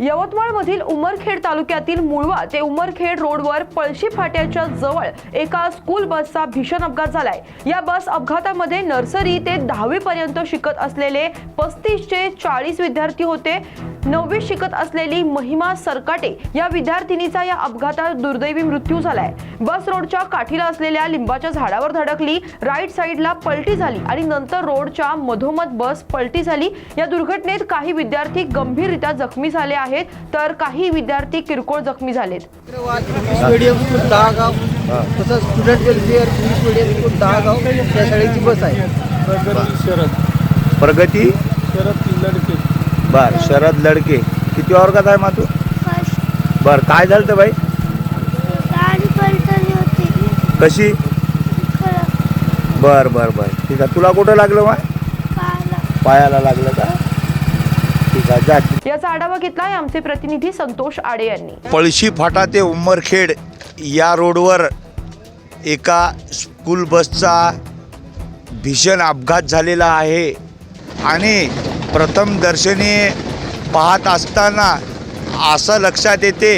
यवतमाळमधील उमरखेड तालुक्यातील मुळवा ते उमरखेड रोडवर पळशी फाट्याच्या जवळ एका स्कूल बसचा भीषण अपघात झालाय. या बस अपघातामध्ये नर्सरी ते दहावी पर्यंत शिकत असलेले पस्तीस चे चाळीस विद्यार्थी होते. नववी शिकत असलेली महिमा सरकाटे या विद्यार्थिनीचा या अपघातात दुर्दैवी मृत्यू झालाय. बस रोडच्या काठीला असलेल्या लिंबाच्या झाडावर धडकली राईट साईडला पलटी झाली आणि नंतर रोडच्या मधोमध बस पलटी झाली. या दुर्घटनेत काही विद्यार्थी गंभीररित्या जखमी झाले आहेत तर काही विद्यार्थी किरकोळ जखमी झालेत. इंग्लिश मीडियम स्कूल दहागाव? तसंच student welfare English medium school दहागाव? त्या शाळेची बस आहे. प्रगती? शरद प्रगती शरद बर शरद लडके. किती वर्गात आहे मा तू बर काय झालं तर बाई? कशी? बर बर बर. ठीक आहे. तुला कुठं लागलं मा पाहिलं पायाला लागलं का? ठीक आहे जा. याचा आढावा घेतलाय आमचे प्रतिनिधी संतोष आडे यांनी. पळशी फाटा ते उमरखेड या रोडवर एका स्कूल बसचा भीषण अपघात झालेला आहे. आणि प्रथम दर्शनी पाहत असताना असं लक्षात येते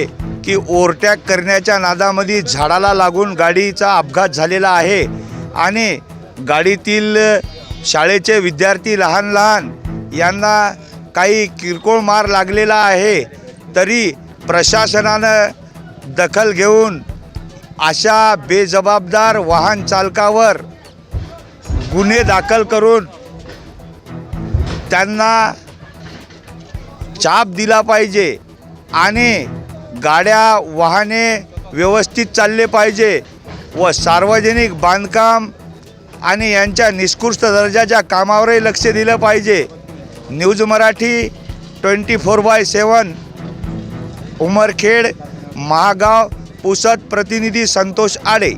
की ओव्हरटॅक करण्याच्या नादामध्ये झाडाला लागून गाडीचा अपघात झालेला आहे. आणि गाडीतील शाळेचे विद्यार्थी लहान लहान यांना काही किरकोळ मार लागलेला आहे. तरी प्रशासनानं दखल घेऊन अशा बेजबाबदार वाहन चालकावर गुन्हे दाखल करून त्यांना चाप दिला पाहिजे आणि गाड्या वाहने व्यवस्थित चालले पाहिजे व सार्वजनिक बांधकाम आणि यांच्या निष्कृष्ट दर्जाच्या कामावरही लक्ष दिलं पाहिजे. News Marathi twenty four by seven Umarkhed Mahagaon Pusad प्रतिनिधी संतोष आडे.